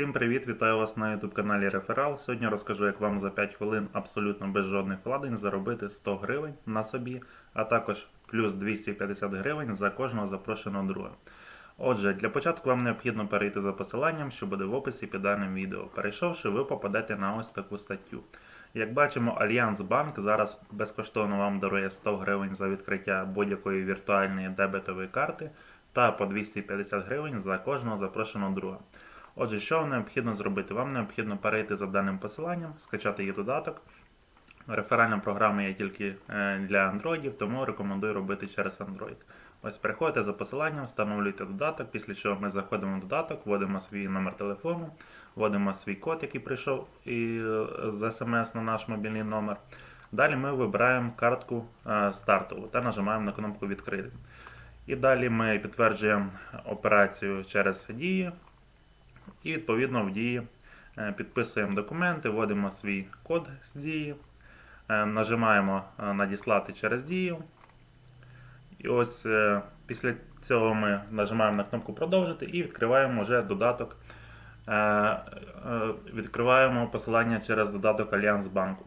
Всім привіт! Вітаю вас на YouTube каналі Реферал. Сьогодні розкажу, як вам за 5 хвилин абсолютно без жодних вкладень заробити 100 гривень на собі, а також плюс 250 гривень за кожного запрошеного друга. Отже, для початку вам необхідно перейти за посиланням, що буде в описі під даним відео. Перейшовши, ви попадете на ось таку статтю. Як бачимо, Альянс Банк зараз безкоштовно вам дарує 100 гривень за відкриття будь-якої віртуальної дебетової карти та по 250 гривень за кожного запрошеного друга. Отже, що вам необхідно зробити? Вам необхідно перейти за даним посиланням, скачати її додаток. Реферальна програма є тільки е, для Android, тому рекомендую робити через Android. Ось переходите за посиланням, встановлюєте додаток, після чого ми заходимо в додаток, вводимо свій номер телефону, вводимо свій код, який прийшов і, з смс на наш мобільний номер. Далі ми вибираємо картку е, стартову та нажимаємо на кнопку Відкрити. І далі ми підтверджуємо операцію через дії. І відповідно в дії е, підписуємо документи, вводимо свій код з дії, е, нажимаємо е, надіслати через дію. І ось після цього ми нажимаємо на кнопку продовжити і відкриваємо вже додаток. Відкриваємо посилання через додаток Альянс банку.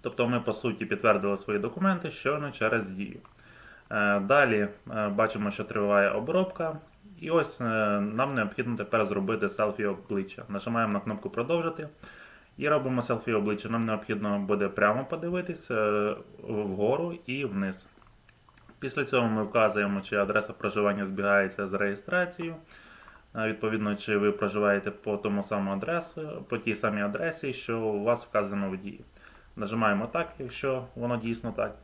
Тобто ми по суті підтвердили свої документи щойно через дію. Далі бачимо, що триває обробка. І ось е, нам необхідно тепер зробити селфі обличчя. Нажимаємо на кнопку продовжити і робимо селфі обличчя. Нам необхідно буде прямо подивитись е, вгору і вниз. Після цього ми вказуємо, чи адреса проживання збігається з реєстрацією. Е, Відповідно, чи ви проживаєте по тому самому адресу, по тій самій адресі, що у вас вказано в дії. Нажимаємо так, якщо воно дійсно так.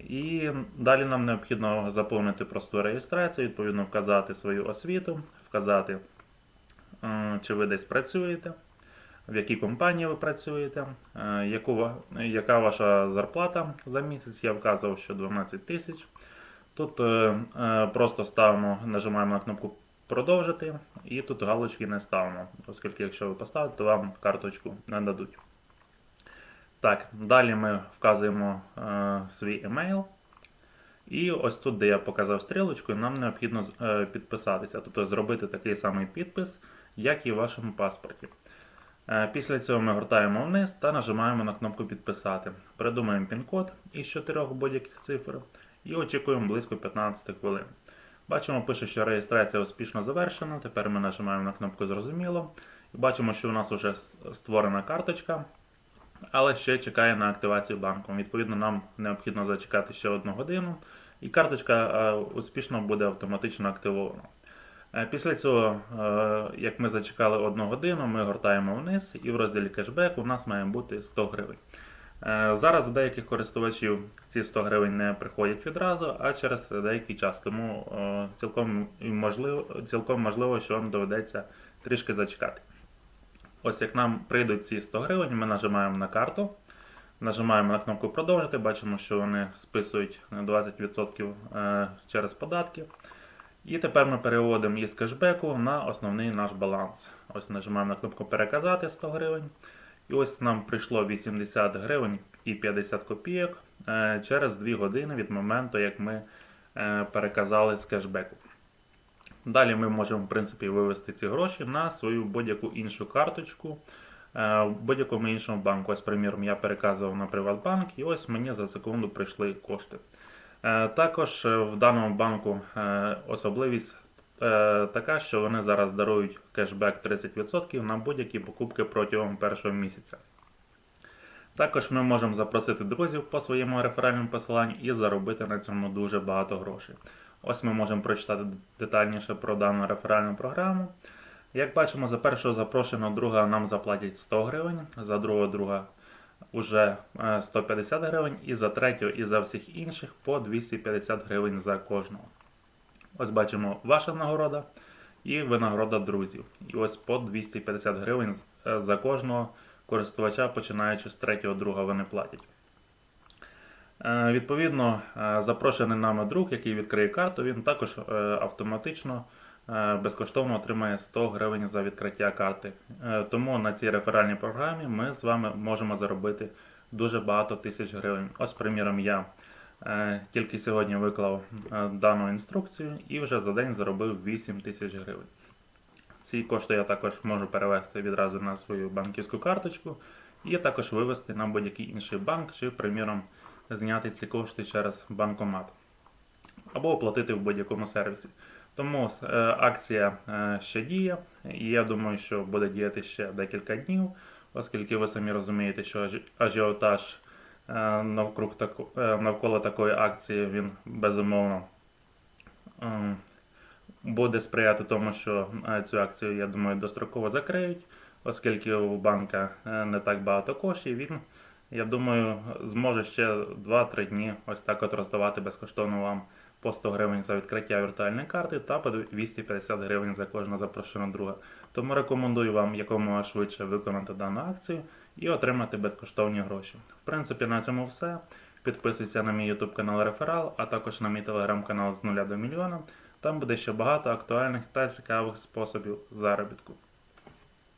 І далі нам необхідно заповнити просту реєстрацію, відповідно вказати свою освіту, вказати, е, чи ви десь працюєте, в якій компанії ви працюєте, е, яку, яка ваша зарплата за місяць. Я вказував, що 12 тисяч. Тут е, просто ставимо, нажимаємо на кнопку продовжити, і тут галочки не ставимо, оскільки якщо ви поставите, то вам карточку не дадуть. Так, далі ми вказуємо е, свій емейл. І ось тут, де я показав стрілочкою, нам необхідно е, підписатися, тобто зробити такий самий підпис, як і в вашому паспорті. Е, після цього ми гортаємо вниз та нажимаємо на кнопку Підписати. Придумаємо пін-код із чотирьох будь-яких цифр і очікуємо близько 15 хвилин. Бачимо, пише, що реєстрація успішно завершена. Тепер ми нажимаємо на кнопку Зрозуміло. І бачимо, що у нас вже створена карточка але ще чекає на активацію банком. Відповідно, нам необхідно зачекати ще одну годину, і карточка е, успішно буде автоматично активована. Е, Після цього, е, як ми зачекали одну годину, ми гортаємо вниз, і в розділі кешбек у нас має бути 100 гривень. Зараз у деяких користувачів ці 100 гривень не приходять відразу, а через деякий час. Тому цілком можливо, цілком можливо, що вам доведеться трішки зачекати. Ось як нам прийдуть ці 100 гривень, ми нажимаємо на карту, нажимаємо на кнопку продовжити, бачимо, що вони списують 20% е, через податки. І тепер ми переводимо із кешбеку на основний наш баланс. Ось нажимаємо на кнопку переказати 100 гривень. І ось нам прийшло 80 гривень і 50 копійок е, через 2 години від моменту, як ми е, переказали з кешбеку. Далі ми можемо, в принципі, вивести ці гроші на свою будь-яку іншу карточку е, в будь-якому іншому банку. Ось, приміром, я переказував на Приватбанк, і ось мені за секунду прийшли кошти. Е, Також е, в даному банку особливість така, що вони зараз дарують кешбек 30% на будь-які покупки протягом першого місяця. Також ми можемо запросити друзів по своєму реферальному посиланню і заробити на цьому дуже багато грошей. Ось ми можемо прочитати детальніше про дану реферальну програму. Як бачимо, за першого запрошеного друга нам заплатять 100 гривень, за другого друга вже 150 гривень, і за третього і за всіх інших по 250 гривень за кожного. Ось бачимо ваша нагорода і винагорода друзів. І ось по 250 гривень е, за кожного користувача, починаючи з третього друга, вони платять. Е, Відповідно, е, запрошений нами друг, який відкриє карту, він також е, автоматично безкоштовно отримає 100 гривень за відкриття карти. Тому на цій реферальній програмі ми з вами можемо заробити дуже багато тисяч гривень. Ось, приміром, я тільки сьогодні виклав дану інструкцію і вже за день заробив 8 тисяч гривень. Ці кошти я також можу перевести відразу на свою банківську карточку і також вивести на будь-який інший банк чи, приміром, зняти ці кошти через банкомат або оплатити в будь-якому сервісі. Тому е, акція е, ще діє, і я думаю, що буде діяти ще декілька днів, оскільки ви самі розумієте, що ажі- ажіотаж е, навколо такої акції він безумовно буде сприяти тому, що цю акцію, я думаю, достроково закриють, оскільки у банка не так багато коштів. Він, я думаю, зможе ще 2-3 дні ось так от роздавати безкоштовно вам по 100 гривень за відкриття віртуальної карти та по 250 гривень за кожного запрошеного друга. Тому рекомендую вам якомога швидше виконати дану акцію і отримати безкоштовні гроші. В принципі, на цьому все. Підписуйся на мій YouTube канал Реферал, а також на мій телеграм-канал з нуля до мільйона. Там буде ще багато актуальних та цікавих способів заробітку.